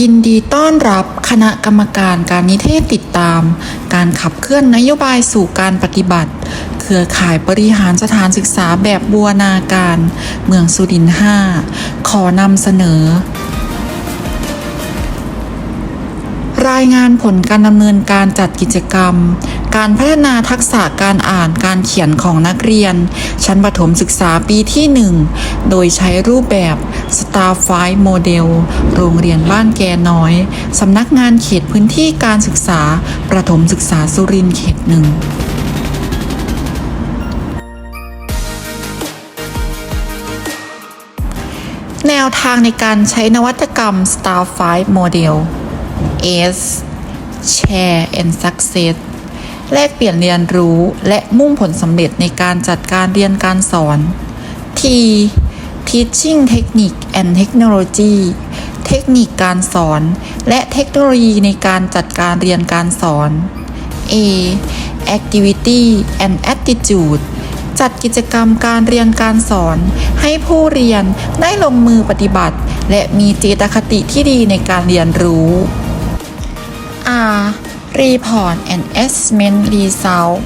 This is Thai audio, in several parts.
ยินดีต้อนรับคณะกรรมการการนิเทศติดตาม การขับเคลื่อนนโยบายสู่การปฏิบัติ เครือข่ายบริหารสถานศึกษาแบบบัวนาการ เมืองสุรินทร์5ขอนำเสนอ รายงานผลการดำเนินการจัดกิจกรรม การพัฒนาทักษะการอ่านการเขียนของนักเรียน ชั้นประถมศึกษาปีที่ 1 โดยใช้รูปแบบ Star f i โมเดลโรงเรียนบ้านแกน้อย สำนักงานเขตพื้นที่การศึกษา ประถมศึกษาสุรินทร์เขตหนึ่งแนวทางในการใช้นวัตกรรม Star 5 Model S Share and Success แลกเปลี่ยนเรียนรู้และมุ่งผลสำเร็จในการจัดการเรียนการสอน T Teaching Technique and Technology เทคนิคการสอน และเทคโนโลยีในการจัดการเรียนการสอน A Activity and Attitude จัดกิจกรรมการเรียนการสอน ให้ผู้เรียนได้ลงมือปฏิบัติ และมีเจตคติที่ดีในการเรียนรู้ R Report and Assessment Result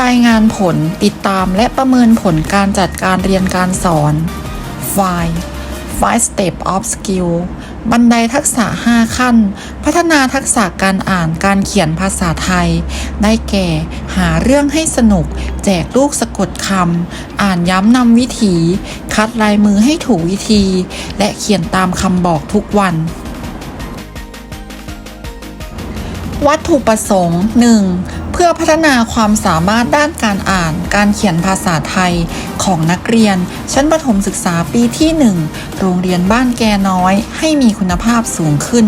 รายงานผลติดตามและประเมินผลการจัดการเรียนการสอน Five Five Step of Skill บันไดทักษะ 5 ขั้น พัฒนาทักษะการอ่านการเขียนภาษาไทย ได้แก่ หาเรื่องให้สนุก แจกลูกสะกดคำ อ่านย้ำนำวิถี คัดลายมือให้ถูกวิธี และเขียนตามคำบอกทุกวัน วัตถุประสงค์ 1. เพื่อพัฒนาความสามารถด้านการอ่าน การเขียนภาษาไทยของนักเรียน ชั้นประถมศึกษาปีที่ 1 โรงเรียนบ้านแกน้อยให้มีคุณภาพสูงขึ้น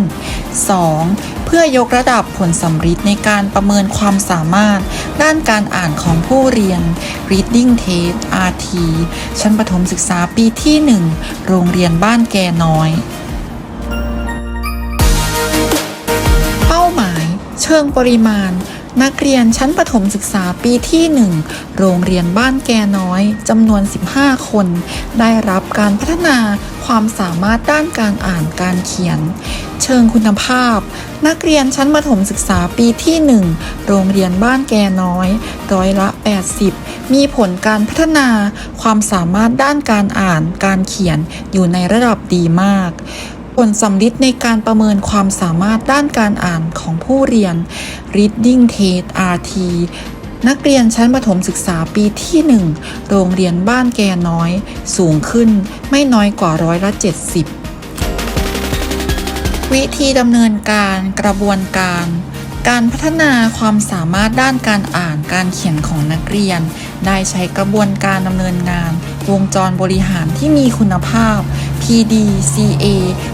2. เพื่อยกระดับผลสำฤทธิ์ในการประเมินความสามารถ ด้านการอ่านของผู้เรียน Reading Test RT ชั้นประถมศึกษาปีที่ 1 โรงเรียนบ้านแกน้อย เชิงปริมาณ นักเรียนชั้นประถมศึกษาปีที่ 1 โรงเรียนบ้านแกน้อยจำนวน 15 คน ได้รับการพัฒนาความสามารถด้านการอ่านการเขียน เชิงคุณภาพ นักเรียนชั้นประถมศึกษาปีที่ 1 โรงเรียนบ้านแกน้อย ร้อยละ 80 มีผลการพัฒนาความสามารถด้านการอ่านการเขียนอยู่ในระดับดีมาก ผลสำลิดในการประเมินความสามารถด้านการอ่านของผู้เรียน Reading Test RT นักเรียนชั้นประถมศึกษาปีที่ 1 โรงเรียนบ้านแกน้อย สูงขึ้นไม่น้อยกว่าร้อยละ 70 วิธีดำเนินการกระบวนการ การพัฒนาความสามารถด้านการอ่านการเขียนของนักเรียน ได้ใช้กระบวนการดำเนินงาน วงจรบริหารที่มีคุณภาพ PDCA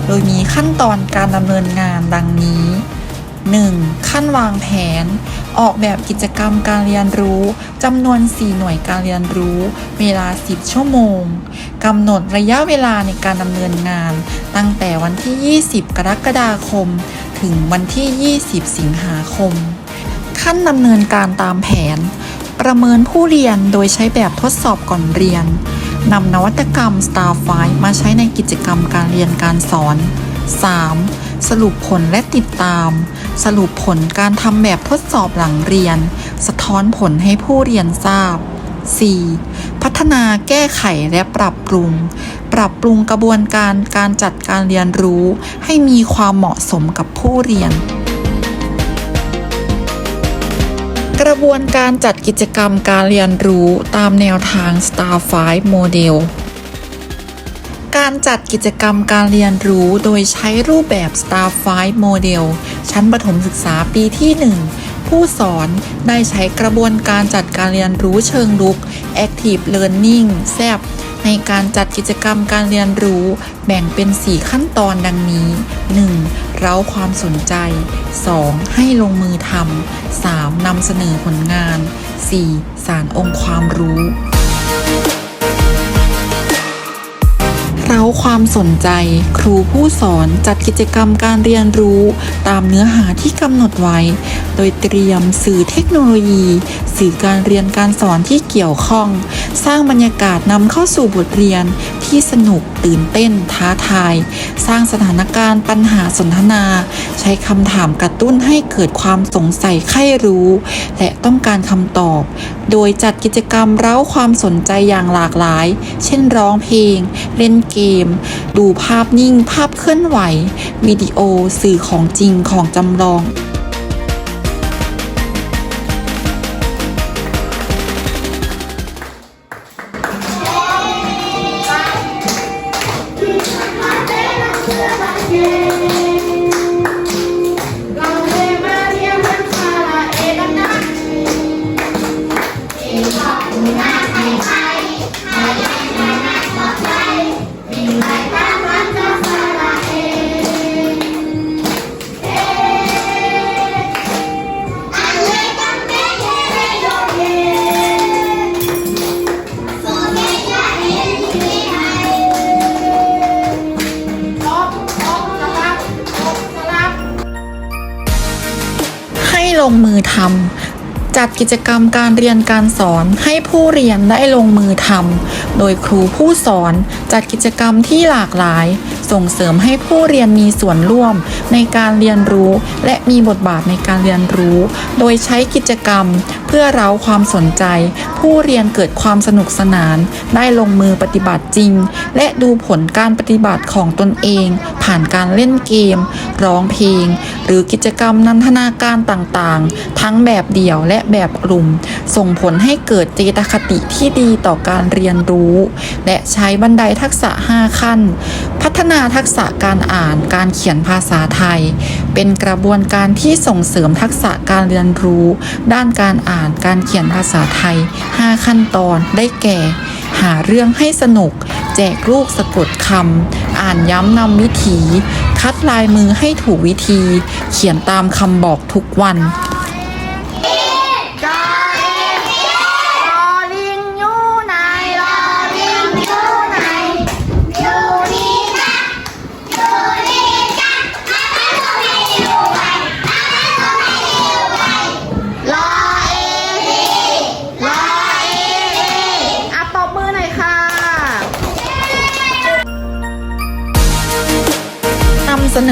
โดยมีขั้นตอนการดำเนินงานดังนี้ 1. ขั้นวางแผน ออกแบบกิจกรรมการเรียนรู้จำนวน 4 หน่วยการเรียนรู้ เวลา 10 ชั่วโมงกำหนดระยะเวลาในการดำเนินงาน ตั้งแต่วันที่ 20 กรกฎาคม ถึงวันที่ 20 สิงหาคม ขั้นดำเนินการตามแผน ประเมินผู้เรียนโดยใช้แบบทดสอบก่อนเรียน นำนวัตกรรม Starfire มาใช้ในกิจกรรมการเรียนการสอน 3. สรุปผลและติดตาม สรุปผลการทำแบบทดสอบหลังเรียน สะท้อนผลให้ผู้เรียนทราบ 4. พัฒนาแก้ไขและปรับปรุง ปรับปรุงกระบวนการการจัดการเรียนรู้ ให้มีความเหมาะสมกับผู้เรียน กระบวนการจัดกิจกรรมการเรียนรู้ตามแนวทาง Star 5 Model การจัดกิจกรรมการเรียนรู้โดยใช้รูปแบบ Star 5 Model ชั้นประถมศึกษาปีที่ 1 ผู้สอนได้ใช้กระบวนการจัดการเรียนรู้เชิงลุก Active Learning แซบในการจัดกิจกรรมการเรียนรู้แบ่งเป็น 4 ขั้นตอนดังนี้ 1. เร้าความสนใจ 2. ให้ลงมือทำ 3. นำเสนอผลงาน 4. สารองค์ความรู้ เร้าความสนใจ ครูผู้สอนจัดกิจกรรมการเรียนรู้ตามเนื้อหาที่กำหนดไว้ โดยเตรียมสื่อเทคโนโลยี สื่อการเรียนการสอนที่เกี่ยวข้อง สร้างบรรยากาศนำเข้าสู่บทเรียน ที่สนุกตื่นเต้นท้าทาย สร้างสถานการณ์ปัญหาสนทนา ใช้คำถามกระตุ้นให้เกิดความสงสัยใคร่รู้ และต้องการคำตอบ โดยจัดกิจกรรมเร้าความสนใจอย่างหลากหลาย เช่นร้องเพลง เล่นเกม ดูภาพนิ่ง ภาพเคลื่อนไหว วิดีโอ สื่อของจริงของจำลอง งมือทำจัดกิจกรรมการเรียนการสอนให้ผู้เรียนได้ลงมือทำโดยครูผู้สอนจัดกิจกรรมที่หลากหลาย ส่งเสริมให้ผู้เรียนมีส่วนร่วมในการเรียนรู้ และมีบทบาทในการเรียนรู้ โดยใช้กิจกรรมเพื่อเร้าความสนใจ ผู้เรียนเกิดความสนุกสนาน ได้ลงมือปฏิบัติจริง และดูผลการปฏิบัติของตนเอง ผ่านการเล่นเกม ร้องเพลง หรือกิจกรรมนันทนาการต่างๆ ทั้งแบบเดี่ยวและแบบกลุ่ม ส่งผลให้เกิดเจตคติที่ดีต่อการเรียนรู้ และใช้บันไดทักษะ 5 ขั้น พัฒนาทักษะการอ่านการเขียนภาษาไทย เป็นกระบวนการที่ส่งเสริมทักษะการเรียนรู้ ด้านการอ่านการเขียนภาษาไทย 5 ขั้นตอนได้แก่ หาเรื่องให้สนุก แจกลูกสะกดคำ อ่านย้ำนำวิถี คัดลายมือให้ถูกวิธี เขียนตามคำบอกทุกวัน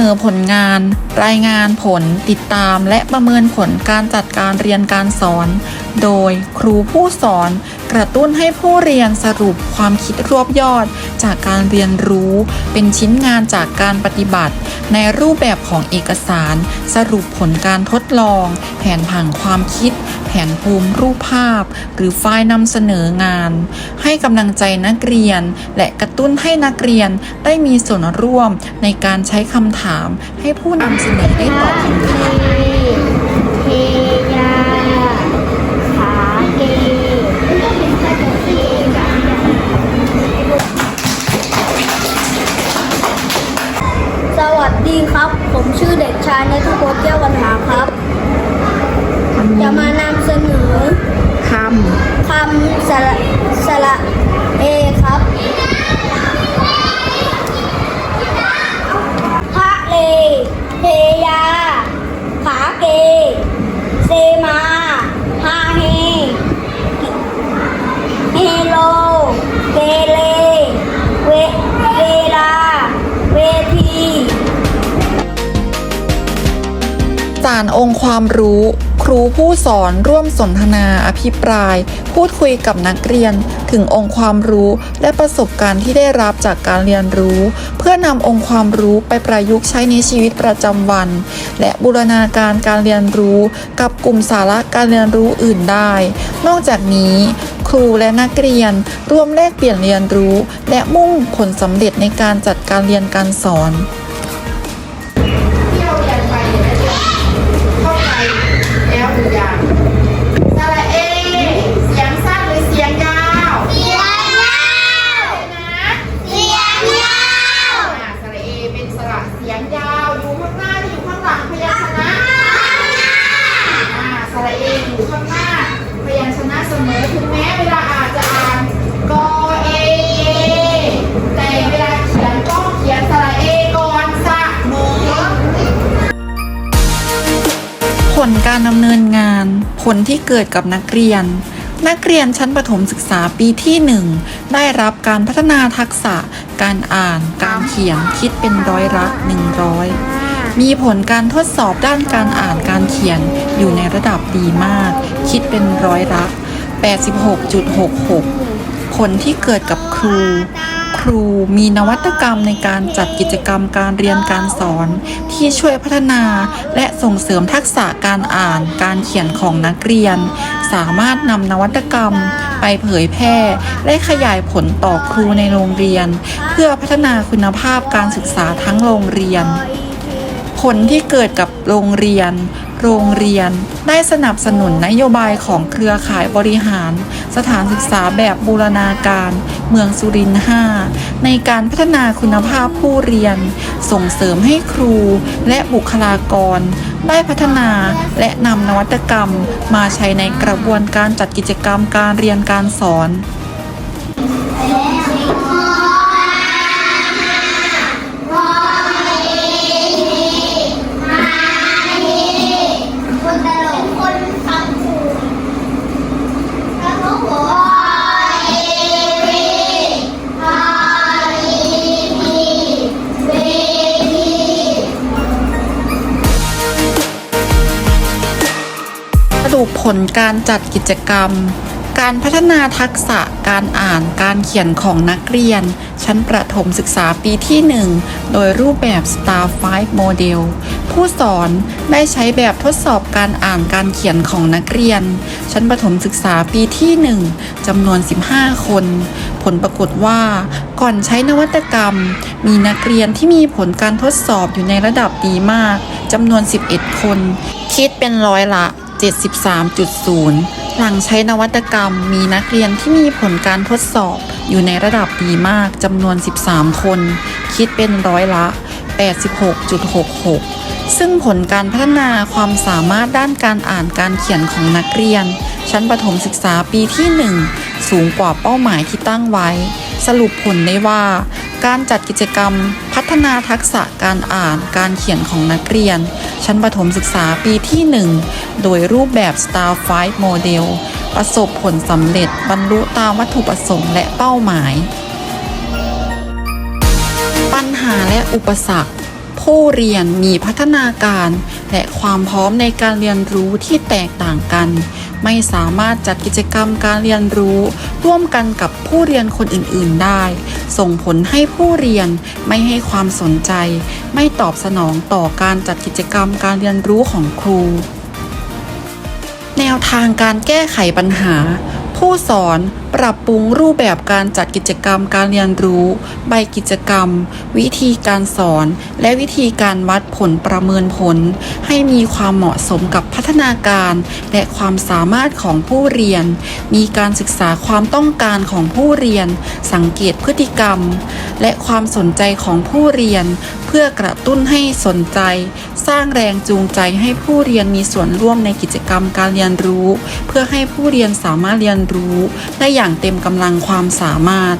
อผลงาน รายงานผล ติดตาม และประเมินผลการจัดการเรียนการสอน โดยครูผู้สอน กระตุ้นให้ผู้เรียนสรุปความคิดรวบยอด จากการเรียนรู้ เป็นชิ้นงานจากการปฏิบัติ ในรูปแบบของเอกสาร สรุปผลการทดลอง แผนผังความคิด นภูมิรูปภาพ หรือไฟล์นำเสนองาน ให้กำลังใจนักเรียน และกระตุ้นให้นักเรียนได้มีส่วนร่วมในการใช้คำถาม ให้ผู้นำเสนอได้ตอบคำถาม งความรู้ ครูผู้สอนร่วมสนทนาอภิปราย พูดคุยกับนักเรียน ถึงองค์ความรู้และประสบการณ์ที่ได้รับจากการเรียนรู้ เพื่อนำองค์ความรู้ไปประยุกต์ใช้ในชีวิตประจำวัน และบูรณาการการเรียนรู้กับกลุ่มสาระการเรียนรู้อื่นได้ นอกจากนี้ครูและนักเรียนร่วมแลกเปลี่ยนเรียนรู้ และมุ่งผลสำเร็จในการจัดการเรียนการสอน ลการดำเนินงาน ผลที่เกิดกับนักเรียน นักเรียนชั้นประถมศึกษาปีที่ 1 ได้รับการพัฒนาทักษะ การอ่าน การเขียนคิดเป็นร้อยละ100 มีผลการทดสอบด้านการอ่านการเขียนอยู่ในระดับดีมาก คิดเป็นร้อยละ86.66 ผลที่เกิดกับครู ครูมีนวัตกรรมในการจัดกิจกรรมการเรียนการสอน ที่ช่วยพัฒนาและส่งเสริมทักษะการอ่านการเขียนของนักเรียน สามารถนำนวัตกรรมไปเผยแพร่ และขยายผลต่อครูในโรงเรียน เพื่อพัฒนาคุณภาพการศึกษาทั้งโรงเรียน ผลที่เกิดกับโรงเรียนโรงเรียนได้สนับสนุนนโยบายของเครือข่ายบริหาร สถานศึกษาแบบบูรณาการ เมืองสุรินทร์5ในการพัฒนาคุณภาพผู้เรียน ส่งเสริมให้ครูและบุคลากร ได้พัฒนาและนำนวัตกรรมมาใช้ในกระบวนการจัดกิจกรรมการเรียนการสอนคน ลการจัดกิจกรรม การพัฒนาทักษะการอ่านการเขียนของนักเรียน ชั้นประถมศึกษาปีที่ 1 โดยรูปแบบ Star 5 Model ผู้สอนได้ใช้แบบทดสอบการอ่านการเขียนของนักเรียน ชั้นประถมศึกษาปีที่ 1จำนวน 15 คน ผลปรากฏว่า ก่อนใช้นวัตกรรม มีนักเรียนที่มีผลการทดสอบอยู่ในระดับดีมากจำนวน 11 คน คิดเป็นร้อยละ 73.0 หลังใช้นวัตกรรม มีนักเรียนที่มีผลการทดสอบ อยู่ในระดับดีมากจำนวน 13 คน คิดเป็นร้อยละ 86.66 ซึ่งผลการพัฒนาความสามารถด้านการอ่านการเขียนของนักเรียน ชั้นประถมศึกษาปีที่ 1 สูงกว่าเป้าหมายที่ตั้งไว้ สรุปผลได้ว่า การจัดกิจกรรม พัฒนาทักษะการอ่านการเขียนของนักเรียน ชั้นประถมศึกษาปีที่ 1 โดยรูปแบบ Star 5 Model ประสบผลสำเร็จบรรลุตามวัตถุประสงค์และเป้าหมาย ปัญหาและอุปสรรค ผู้เรียนมีพัฒนาการ และความพร้อมในการเรียนรู้ที่แตกต่างกัน ไม่สามารถจัดกิจกรรมการเรียนรู้ ร่วมกันกับผู้เรียนคนอื่นๆได้ ส่งผลให้ผู้เรียนไม่ให้ความสนใจ ไม่ตอบสนองต่อการจัดกิจกรรมการเรียนรู้ของครู แนวทางการแก้ไขปัญหา ผู้สอนปรับปรุงรูปแบบการจัดกิจกรรมการเรียนรู้ ใบกิจกรรม วิธีการสอน และวิธีการวัดผลประเมินผล ให้มีความเหมาะสมกับพัฒนาการ และความสามารถของผู้เรียน มีการศึกษาความต้องการของผู้เรียน สังเกตพฤติกรรม และความสนใจของผู้เรียน เพื่อกระตุ้นให้สนใจ สร้างแรงจูงใจให้ผู้เรียนมีส่วนร่วมในกิจกรรมการเรียนรู้ เพื่อให้ผู้เรียนสามารถเรียนรู้ได้อย่างเต็มกำลังความสามารถ